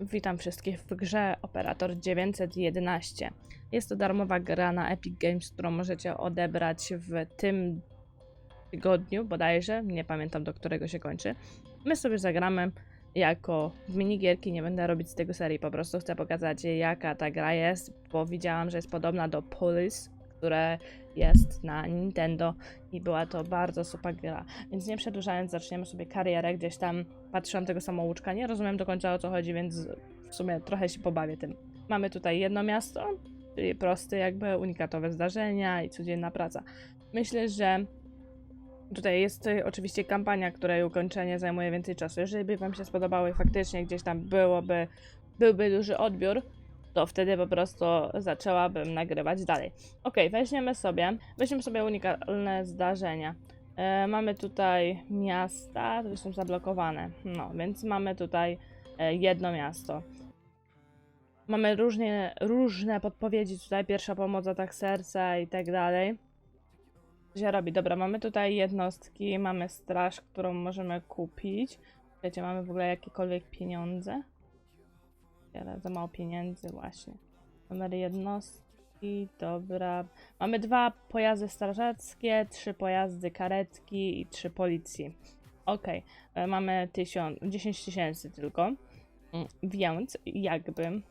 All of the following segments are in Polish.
Witam wszystkich w grze Operator 911. Jest to darmowa gra na Epic Games, którą możecie odebrać w tym tygodniu bodajże, nie pamiętam do którego się kończy. My sobie zagramy jako minigierki, nie będę robić z tego serii, po prostu chcę pokazać jaka ta gra jest, bo widziałam, że jest podobna do Police, które jest na Nintendo i była to bardzo super gra. Więc nie przedłużając, zaczniemy sobie karierę. Gdzieś tam patrzyłam tego samouczka, nie rozumiem do końca o co chodzi, więc w sumie trochę się pobawię tym. Mamy tutaj jedno miasto, czyli proste jakby unikatowe zdarzenia i codzienna praca. Myślę, że Tutaj jest oczywiście kampania, której ukończenie zajmuje więcej czasu. Jeżeli by Wam się spodobało i faktycznie gdzieś tam byłoby, byłby duży odbiór, to wtedy po prostu zaczęłabym nagrywać dalej. Ok, weźmiemy sobie, weźmiemy sobie unikalne zdarzenia. E, mamy tutaj miasta, które są zablokowane. No, więc mamy tutaj e, jedno miasto. Mamy różnie, różne podpowiedzi tutaj, pierwsza pomoc, atak serca i tak dalej. Co się robi? Dobra, mamy tutaj jednostki, mamy straż, którą możemy kupić. Wiecie, mamy w ogóle jakiekolwiek pieniądze? Ale za mało pieniędzy właśnie. Numer jednostki, dobra. Mamy dwa pojazdy strażackie, trzy pojazdy karetki i trzy policji. Okej, e, mamy tysiąc, 10 tysięcy tylko. Mm, Więc jakby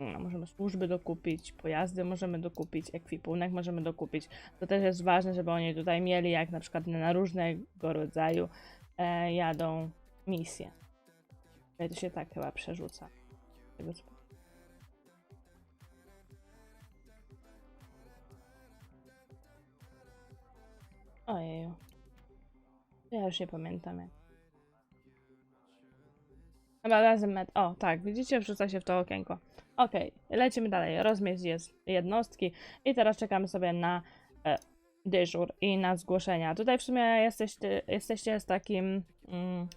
no, możemy służby dokupić, pojazdy możemy dokupić, ekwipunek możemy dokupić. To też jest ważne, żeby oni tutaj mieli, jak na przykład na różnego rodzaju e, jadą misje. To się tak chyba przerzuca. Tego co... Ojeju. Ja już nie pamiętam. Chyba razem met. O, tak, widzicie, wrzuca się w to okienko. Okej, lecimy dalej. Rozmierz jest jednostki i teraz czekamy sobie na e, dyżur i na zgłoszenia. Tutaj w sumie jesteście, jesteście z takim. Mm,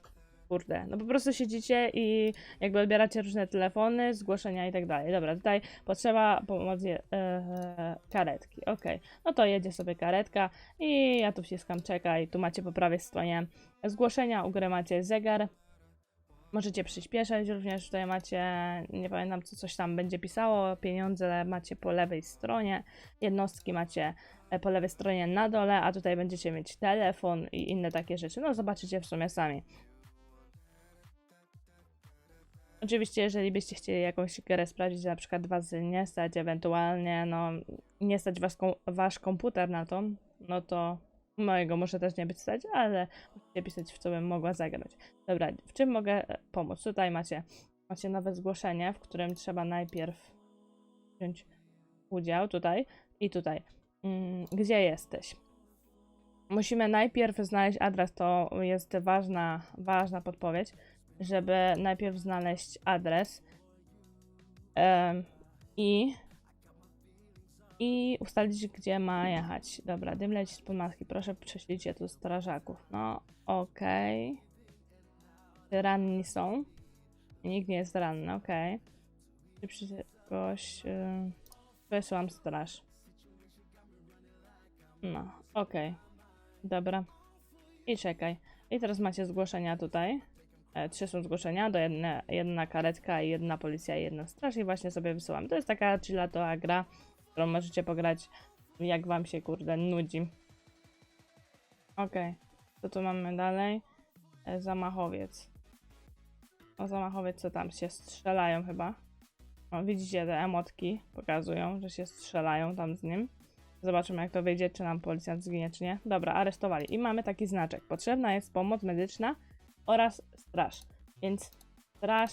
kurde, no po prostu siedzicie i jakby odbieracie różne telefony, zgłoszenia i tak dalej. Dobra, tutaj potrzeba pomocy e, karetki. Okej, no to jedzie sobie karetka i ja tu wciskam czekaj. Tu macie po prawej stronie zgłoszenia, u góry macie zegar. Możecie przyspieszać, również tutaj macie, nie pamiętam co coś tam będzie pisało, pieniądze macie po lewej stronie, jednostki macie e, po lewej stronie na dole, a tutaj będziecie mieć telefon i inne takie rzeczy. No zobaczycie w sumie sami. Oczywiście, jeżeli byście chcieli jakąś grę sprawdzić, na przykład was nie stać, ewentualnie no nie stać was, wasz komputer na to, no to mojego może też nie być stać, ale musicie pisać w co bym mogła zagrać. Dobra, w czym mogę e, pomóc? Tutaj macie, macie nowe zgłoszenie, w którym trzeba najpierw wziąć udział, tutaj i tutaj. Mm, gdzie jesteś? Musimy najpierw znaleźć adres, to jest ważna, ważna podpowiedź, żeby najpierw znaleźć adres em, i i ustalić, gdzie ma jechać. Dobra, dym leci z maski. Proszę prześlijcie tu strażaków. No, okej. Okay. Ranni są. Nikt nie jest ranny, okej. Okay. Czy kogoś... Yy... Straż. No, okej. Okay. Dobra. I czekaj. I teraz macie zgłoszenia tutaj. E, trzy są zgłoszenia, do jedne, jedna karetka, jedna policja i jedna straż i właśnie sobie wysyłam. To jest taka chillatowa gra którą możecie pograć jak wam się kurde nudzi. Okej, co tu mamy dalej? E, zamachowiec. O zamachowiec co tam się strzelają chyba. O, widzicie te emotki pokazują, że się strzelają tam z nim. Zobaczymy jak to wyjdzie, czy nam policjant zginie, czy nie. Dobra, aresztowali. I mamy taki znaczek. Potrzebna jest pomoc medyczna oraz straż. Więc straż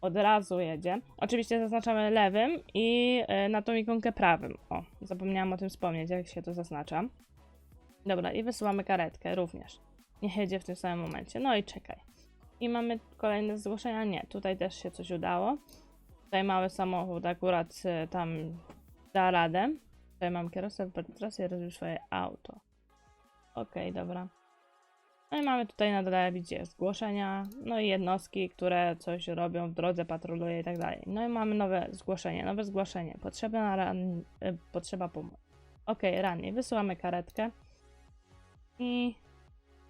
od razu jedzie. Oczywiście zaznaczamy lewym i y, na tą ikonkę prawym. O, zapomniałam o tym wspomnieć, jak się to zaznacza. Dobra, i wysyłamy karetkę również. Niech jedzie w tym samym momencie. No i czekaj. I mamy kolejne zgłoszenia. Nie, tutaj też się coś udało. Tutaj mały samochód akurat y, tam da radę. Tutaj mam kierowcę w i rozbił swoje auto. Okej, okay, dobra. No i mamy tutaj na dole, widzicie, zgłoszenia, no i jednostki, które coś robią w drodze, patroluje i tak dalej. No i mamy nowe zgłoszenie, nowe zgłoszenie. Potrzeba, ran... y, potrzeba pomocy. Ok, rannie. Wysyłamy karetkę. I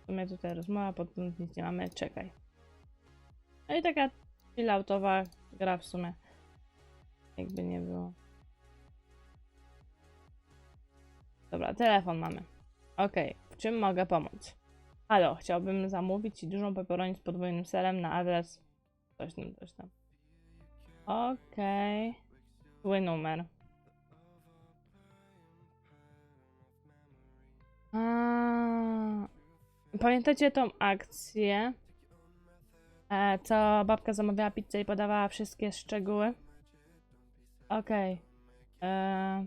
w sumie tutaj rozmowa, potem nic nie mamy, czekaj. No i taka chilloutowa gra w sumie. Jakby nie było. Dobra, telefon mamy. Okej, w czym mogę pomóc? Halo, chciałbym zamówić dużą pepperoni z podwójnym serem na adres... Coś tam, coś tam. Okej. Zły numer. A, Pamiętacie tą akcję? E, co babka zamawiała pizzę i podawała wszystkie szczegóły? Okej. E,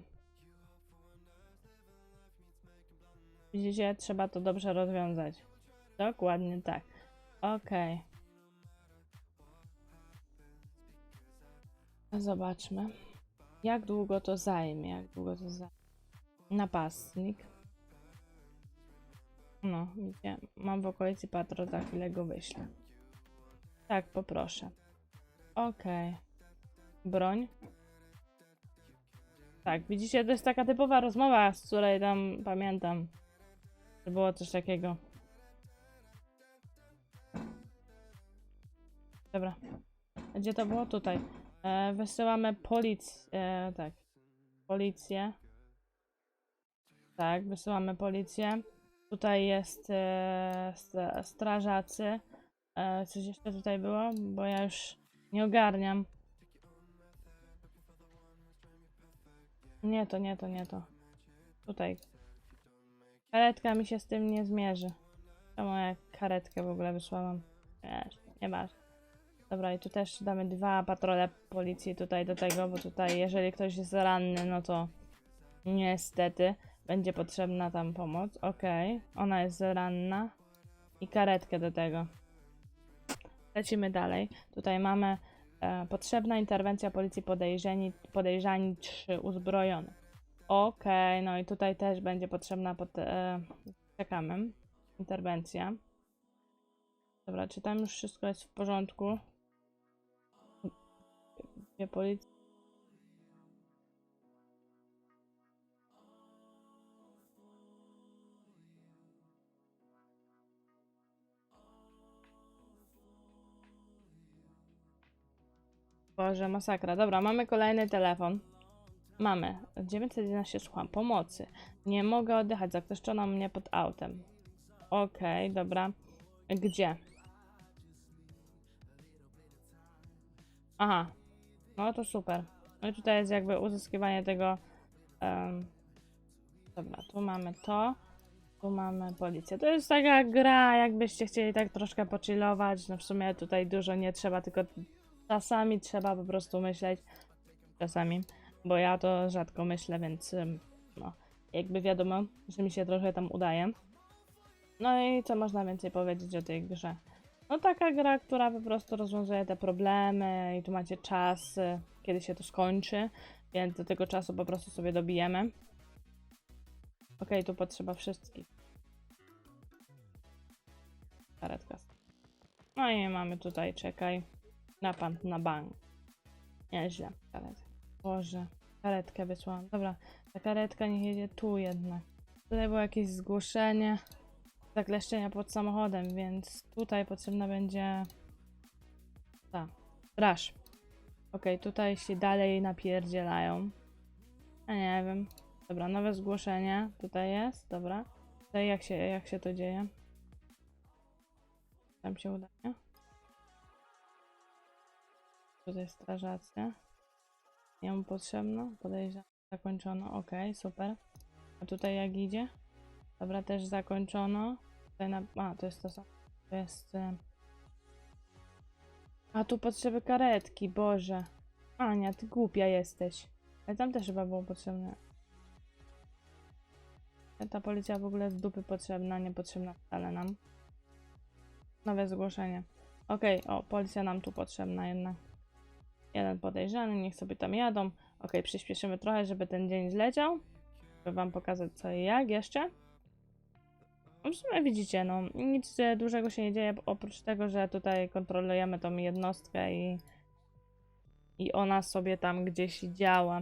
Widzicie, trzeba to dobrze rozwiązać. Dokładnie tak. Okej. Zobaczmy. Jak długo to zajmie? Jak długo to zajmie? Napastnik. No, widzicie, mam w okolicy patrol, za chwilę go wyślę. Tak, poproszę. Okej. Broń. Tak, widzicie, to jest taka typowa rozmowa, z której tam pamiętam. Że było coś takiego. Dobra. Gdzie to było? Tutaj. E, wysyłamy policję. E, tak. Policję. Tak, wysyłamy policję. Tutaj jest e, st- strażacy. E, coś jeszcze tutaj było? Bo ja już nie ogarniam. Nie to, nie to, nie to. Tutaj. Karetka mi się z tym nie zmierzy. Czemu ja karetkę w ogóle wysłałam? Wiesz, nie masz. Dobra, i tu też damy dwa patrole policji tutaj do tego, bo tutaj jeżeli ktoś jest ranny, no to niestety będzie potrzebna tam pomoc. Okej, ona jest ranna. I karetkę do tego. Lecimy dalej. Tutaj mamy e, potrzebna interwencja policji podejrzeni, podejrzani 3 uzbrojony. Okej, no i tutaj też będzie potrzebna pod, e, czekamy. Interwencja. Dobra, czy tam już wszystko jest w porządku? Gdzie policja? Boże, masakra. Dobra, mamy kolejny telefon. Mamy. 911, słucham. Pomocy. Nie mogę oddychać. Zakleszczono mnie pod autem. Okej, dobra. Gdzie? Aha. No to super. No i tutaj jest jakby uzyskiwanie tego. em, dobra, tu mamy to. Tu mamy policję. To jest taka gra, jakbyście chcieli tak troszkę pochillować. No w sumie tutaj dużo nie trzeba, tylko czasami trzeba po prostu myśleć. Czasami, bo ja to rzadko myślę, więc no, jakby wiadomo, że mi się trochę tam udaje. No i co można więcej powiedzieć o tej grze? No taka gra, która po prostu rozwiązuje te problemy i tu macie czas, y, kiedy się to skończy, więc do tego czasu po prostu sobie dobijemy. Okej, tu potrzeba wszystkich. Karetka. No i mamy tutaj, czekaj, napad na bank. Nieźle, karetka. Boże, karetkę wysłałam. Dobra, ta karetka niech jedzie tu jednak. Tutaj było jakieś zgłoszenie zakleszczenia pod samochodem, więc tutaj potrzebna będzie ta, straż. Okej, tutaj się dalej napierdzielają. A nie wiem. Dobra, nowe zgłoszenie. Tutaj jest, dobra. Tutaj jak się, jak się to dzieje? Tam się udaje. Tutaj strażacy. Nie mu potrzebno. Podejrzewam. Zakończono. Okej, super. A tutaj jak idzie? Dobra, też zakończono. A, to jest to samo. To jest... e, A, tu potrzeby karetki, Boże. Ania, ty głupia jesteś. Ale tam też chyba było potrzebne. Ta policja w ogóle z dupy potrzebna, niepotrzebna wcale nam. Nowe zgłoszenie. Okej, o, policja nam tu potrzebna jednak. Jeden podejrzany, niech sobie tam jadą. Okej, przyspieszymy trochę, żeby ten dzień zleciał. Żeby wam pokazać co i jak jeszcze. W sumie widzicie, no nic dużego się nie dzieje, oprócz tego, że tutaj kontrolujemy tą jednostkę i, i ona sobie tam gdzieś działa.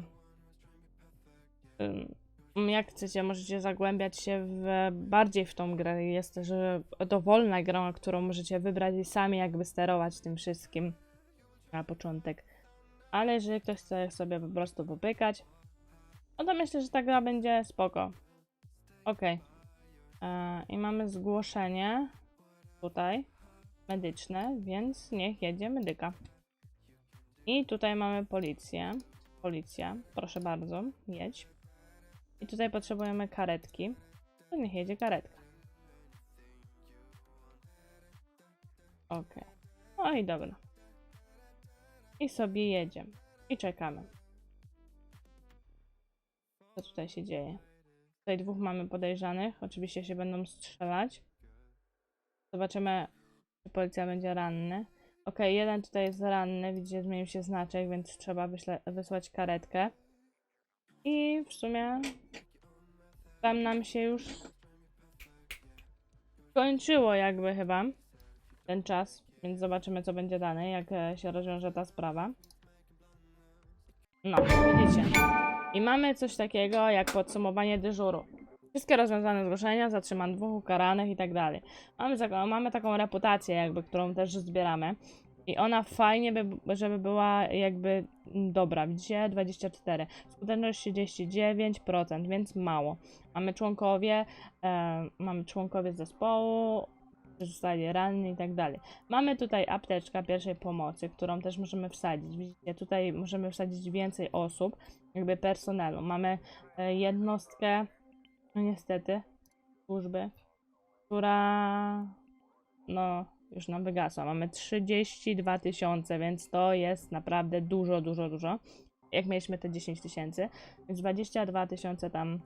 Jak chcecie, możecie zagłębiać się w, bardziej w tą grę. Jest też e, dowolna gra, którą możecie wybrać i sami jakby sterować tym wszystkim. na początek. Ale jeżeli ktoś chce sobie po prostu popykać, no to myślę, że ta gra będzie spoko. Okej. E, I mamy zgłoszenie tutaj medyczne, więc niech jedzie medyka. I tutaj mamy policję. Policja, proszę bardzo, jedź. I tutaj potrzebujemy karetki. To niech jedzie karetka. Okej. No i dobra. I sobie jedziemy. I czekamy. Co tutaj się dzieje? Tutaj dwóch mamy podejrzanych. Oczywiście się będą strzelać. Zobaczymy, czy policja będzie ranny. Ok, jeden tutaj jest ranny. Widzicie, zmienił się znaczek, więc trzeba wysłać karetkę. I w sumie tam nam się już skończyło jakby chyba ten czas, więc zobaczymy co będzie dalej, jak e, się rozwiąże ta sprawa. No, widzicie. I mamy coś takiego jak podsumowanie dyżuru. Wszystkie rozwiązane zgłoszenia, zatrzymano dwóch ukaranych i tak dalej. Mamy, taką- mamy taką reputację jakby, którą też zbieramy. I ona fajnie by, żeby była jakby dobra. Widzicie? 24. Skuteczność 39%, więc mało. Mamy członkowie, e, mamy członkowie zespołu, którzy zostali ranni i tak dalej. Mamy tutaj apteczka pierwszej pomocy, którą też możemy wsadzić. Widzicie, tutaj możemy wsadzić więcej osób, jakby personelu. Mamy e, jednostkę, no niestety, służby, która no już nam wygasła. Mamy 32 tysiące, więc to jest naprawdę dużo, dużo, dużo. Jak mieliśmy te 10 tysięcy, więc 22 tysiące tam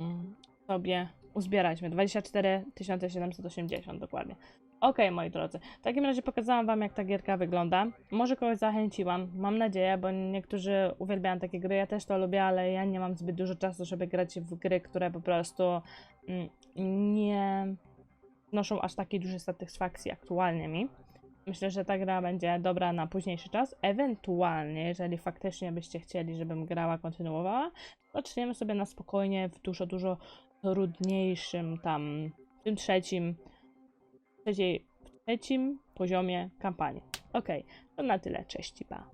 mm, sobie uzbieraliśmy. 24 780 dokładnie. Okej, moi drodzy. W takim razie pokazałam wam, jak ta gierka wygląda. Może kogoś zachęciłam, mam nadzieję, bo niektórzy uwielbiają takie gry. Ja też to lubię, ale ja nie mam zbyt dużo czasu, żeby grać w gry, które po prostu mm, nie wnoszą aż takiej dużej satysfakcji aktualnie mi. Myślę, że ta gra będzie dobra na późniejszy czas. Ewentualnie, jeżeli faktycznie byście chcieli, żebym grała, kontynuowała, zaczniemy sobie na spokojnie w dużo, dużo trudniejszym tam, w tym trzecim, w trzecim poziomie kampanii. Okej, to na tyle. Cześć i pa.